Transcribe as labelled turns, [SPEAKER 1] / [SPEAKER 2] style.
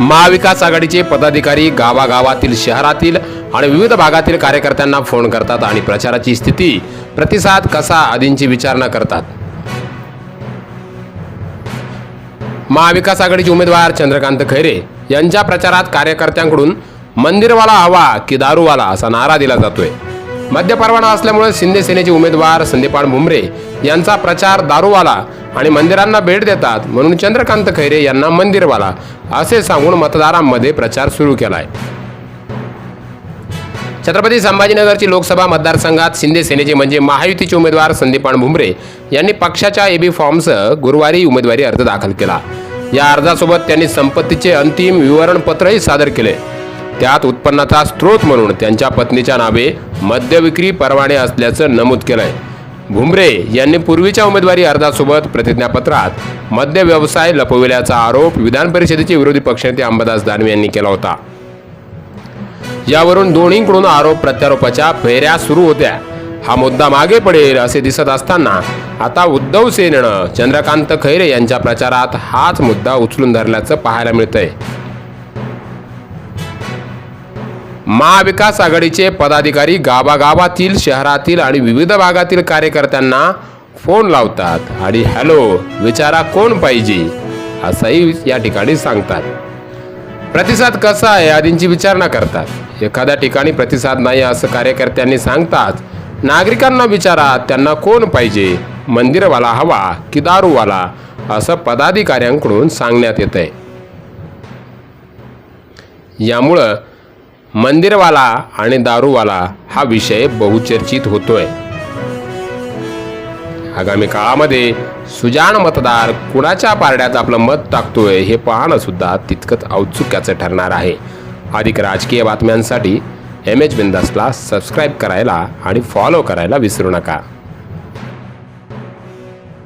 [SPEAKER 1] महाविकास आघाडीचे पदाधिकारी गावागावातील शहरातील आणि विविध भागातील कार्यकर्त्यांना फोन करतात आणि प्रचाराची स्थिती प्रतिसाद कसा आदींची विचारणा करतात. महाविकास आघाडीचे उमेदवार चंद्रकांत खैरे यांच्या प्रचारात कार्यकर्त्यांकडून मंदिरवाला हवा की दारूवाला असा नारा दिला जातोय. मद्य परवाना असल्यामुळे शिंदे सेनेचे उमेदवार संदीपान भुमरे यांचा प्रचार दारूवाला आणि मंदिरांना भेट देतात म्हणून चंद्रकांत खैरे यांना मंदिरवाला असे सांगून मतदारांमध्ये प्रचार सुरू केलाय. छत्रपती संभाजीनगरची लोकसभा मतदारसंघात शिंदे सेनेचे म्हणजे महायुतीचे उमेदवार संदीपान भुमरे यांनी पक्षाच्या एबी फॉर्मसह गुरुवारी उमेदवारी अर्ज दाखल केला. या अर्जासोबत त्यांनी संपत्तीचे अंतिम विवरणपत्रही सादर केले. त्यात उत्पन्नाचा स्रोत म्हणून त्यांच्या पत्नीच्या नावे मद्य विक्री परवाने असल्याचं नमूद केलंय. भुमरे यांनी पूर्वीच्या उमेदवारी अर्जासोबत प्रतिज्ञापत्रात मद्य व्यवसाय लपविल्याचा आरोप विधान परिषदेचे विरोधी पक्षनेते अंबादास दानवे यांनी केला होता. यावरून दोन्हीकडून आरोप प्रत्यारोपाच्या फेऱ्या सुरू होत्या. हा मुद्दा मागे पडेल असे दिसत असताना आता उद्धव सेनेनं चंद्रकांत खैरे यांच्या प्रचारात हाच मुद्दा उचलून धरल्याचं पाहायला मिळतंय. महाविकास आघाडीचे पदाधिकारी गावागावातील शहरातील आणि विविध भागातील कार्यकर्त्यांना फोन लावतात. आणि हॅलो विचारा कोण पाहिजे? असंही या ठिकाणी सांगतात. प्रतिसाद कसा आहे? आदींची विचारणा करतात. एखाद्या ठिकाणी प्रतिसाद नाही असं कार्यकर्त्यांनी सांगताच नागरिकांना विचारा त्यांना कोण पाहिजे? मंदिरवाला हवा की दारूवाला? असं पदाधिकाऱ्यांकडून सांगण्यात येत आहे यामुळं मंदिरवाला आणि दारूवाला हा विषय बहुचर्चित होतोय. आगामी काळामध्ये सुजाण मतदार कुणाच्या पारड्यात आपलं मत टाकतोय हे पाहणं सुद्धा तितकंच औत्सुक्याचं ठरणार आहे. अधिक राजकीय बातम्यांसाठी एम एच बिंदासला सबस्क्राईब करायला आणि फॉलो करायला विसरू नका.